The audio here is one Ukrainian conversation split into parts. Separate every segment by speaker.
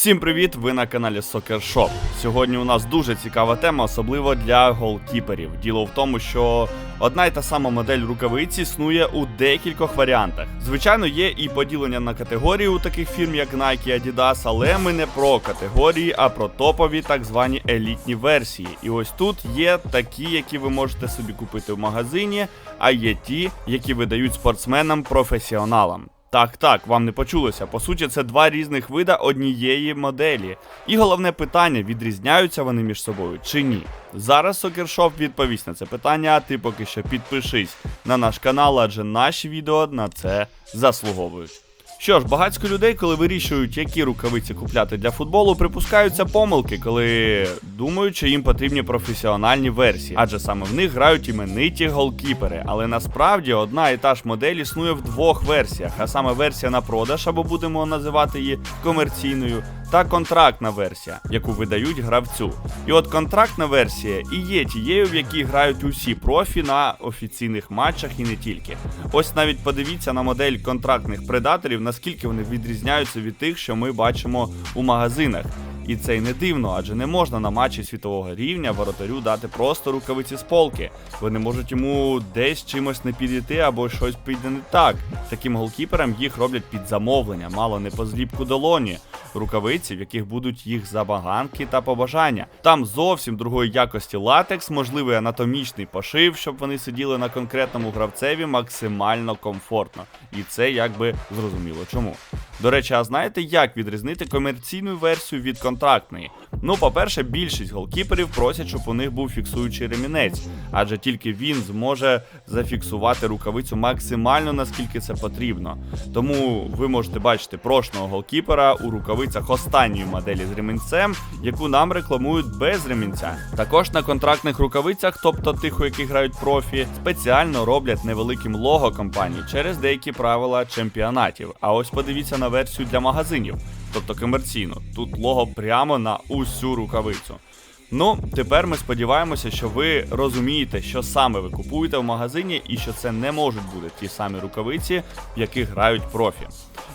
Speaker 1: Всім привіт! Ви на каналі Soccer Shop. Сьогодні у нас дуже цікава тема, особливо для голкіперів. Діло в тому, що одна й та сама модель рукавиці існує у декількох варіантах. Звичайно, є і поділення на категорії у таких фірм, як Nike Adidas, але ми не про категорії, а про топові так звані елітні версії. І ось тут є такі, які ви можете собі купити в магазині, а є ті, які видають спортсменам-професіоналам. Так, так, вам не почулося. По суті, це два різних вида однієї моделі. І головне питання: відрізняються вони між собою чи ні? Зараз Сокершоп відповість на це питання, а ти поки що підпишись на наш канал, адже наші відео на це заслуговують. Що ж, багатько людей, коли вирішують, які рукавиці купляти для футболу, припускаються помилки, коли думають, що їм потрібні професіональні версії, адже саме в них грають імениті голкіпери. Але насправді одна і та ж модель існує в двох версіях, а саме версія на продаж, або будемо називати її комерційною, та контрактна версія, яку видають гравцю. І от контрактна версія і є тією, в якій грають усі профі на офіційних матчах і не тільки. Ось навіть подивіться на модель контрактних предаторів, наскільки вони відрізняються від тих, що ми бачимо у магазинах. І це й не дивно, адже не можна на матчі світового рівня воротарю дати просто рукавиці з полки. Вони можуть йому десь чимось не підійти або щось піде не так. Таким голкіперам їх роблять під замовлення, мало не по зліпку долоні. Рукавиці, в яких будуть їх забаганки та побажання. Там зовсім другої якості латекс, можливий анатомічний пошив, щоб вони сиділи на конкретному гравцеві максимально комфортно. І це якби зрозуміло чому. До речі, а знаєте, як відрізнити комерційну версію від контрактної? Ну, по-перше, більшість голкіперів просять, щоб у них був фіксуючий ремінець, адже тільки він зможе зафіксувати рукавицю максимально наскільки це потрібно. Тому ви можете бачити прошного голкіпера у рукавицях останньої моделі з ремінцем, яку нам рекламують без ремінця. Також на контрактних рукавицях, тобто тих, у яких грають профі, спеціально роблять невеликим лого компанії через деякі правила чемпіонатів. А ось подивіться на версію для магазинів, тобто комерційну. Тут лого прямо на усю рукавицю. Ну, тепер ми сподіваємося, що ви розумієте, що саме ви купуєте в магазині, і що це не можуть бути ті самі рукавиці, в яких грають профі.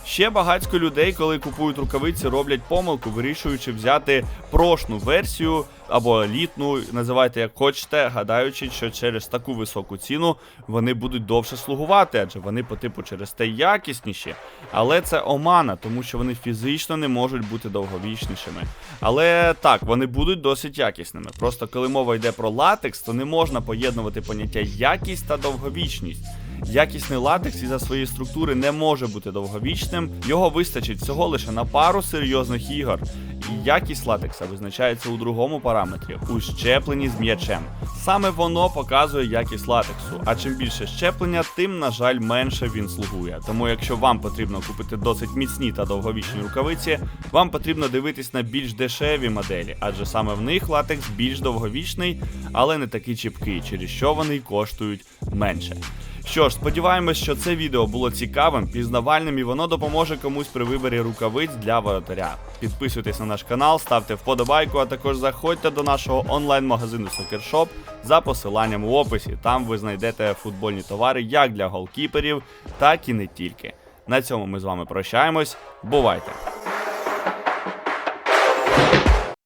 Speaker 1: Ще багатько людей, коли купують рукавиці, роблять помилку, вирішуючи взяти прошну версію або елітну, називайте як хочете, гадаючи, що через таку високу ціну вони будуть довше слугувати, адже вони по типу через те якісніші. Але це омана, тому що вони фізично не можуть бути довговічнішими. Але так, вони будуть досить якісними. Просто коли мова йде про латекс, то не можна поєднувати поняття якість та довговічність. Якісний латекс із-за своєї структури не може бути довговічним, його вистачить всього лише на пару серйозних ігор. І якість латекса визначається у другому параметрі у щепленні з м'ячем. Саме воно показує якість латексу, а чим більше щеплення, тим, на жаль, менше він слугує. Тому, якщо вам потрібно купити досить міцні та довговічні рукавиці, вам потрібно дивитись на більш дешеві моделі, адже саме в них латекс більш довговічний, але не такий чіпкий, через що вони коштують менше. Що ж, сподіваємось, що це відео було цікавим, пізнавальним і воно допоможе комусь при виборі рукавиць для воротаря. Підписуйтесь на наш канал, ставте вподобайку, а також заходьте до нашого онлайн-магазину Soccer за посиланням у описі. Там ви знайдете футбольні товари як для голкіперів, так і не тільки. На цьому ми з вами прощаємось. Бувайте!